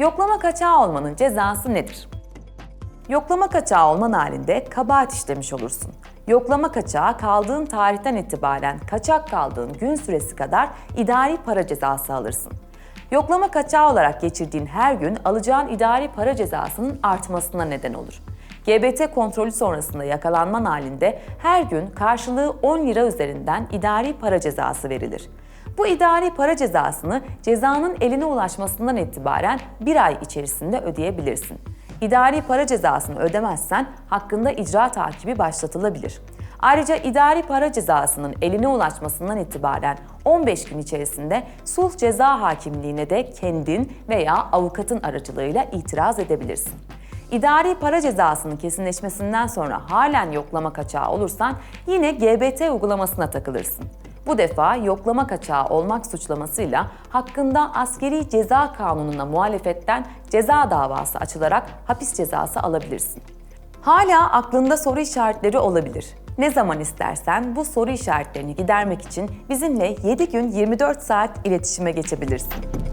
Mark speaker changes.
Speaker 1: Yoklama kaçağı olmanın cezası nedir? Yoklama kaçağı olman halinde kabahat işlemiş olursun. Yoklama kaçağı kaldığın tarihten itibaren kaçak kaldığın gün süresi kadar idari para cezası alırsın. Yoklama kaçağı olarak geçirdiğin her gün alacağın idari para cezasının artmasına neden olur. GBT kontrolü sonrasında yakalanman halinde her gün karşılığı 10 lira üzerinden idari para cezası verilir. Bu idari para cezasını cezanın eline ulaşmasından itibaren bir ay içerisinde ödeyebilirsin. İdari para cezasını ödemezsen hakkında icra takibi başlatılabilir. Ayrıca idari para cezasının eline ulaşmasından itibaren 15 gün içerisinde sulh ceza hakimliğine de kendin veya avukatın aracılığıyla itiraz edebilirsin. İdari para cezasının kesinleşmesinden sonra halen yoklama kaçağı olursan yine GBT uygulamasına takılırsın. Bu defa yoklama kaçağı olmak suçlamasıyla hakkında askeri ceza kanununa muhalefetten ceza davası açılarak hapis cezası alabilirsin. Hala aklında soru işaretleri olabilir. Ne zaman istersen bu soru işaretlerini gidermek için bizimle 7 gün 24 saat iletişime geçebilirsin.